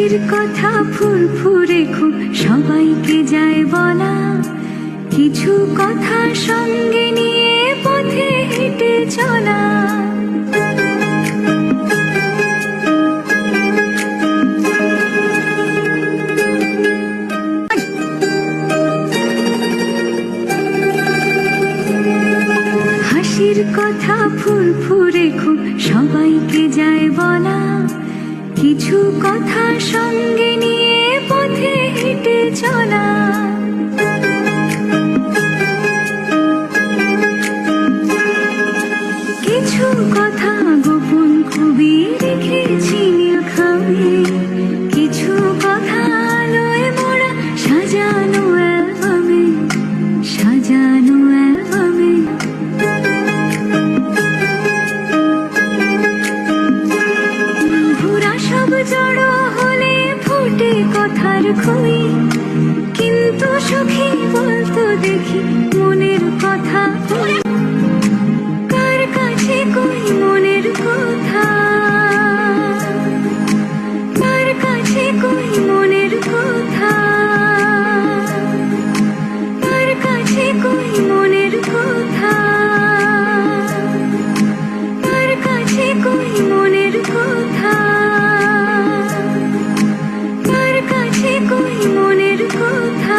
হাসির কথা ফুরফুরে খুব সবাইকে যায় বলা। কিছু কথা সঙ্গে নিয়ে পথে হেঁটে চলা। হাসির কথা ফুরফুরে কিছু কথা সঙ্গে নিয়ে পথে হেঁটে চলা। melancholy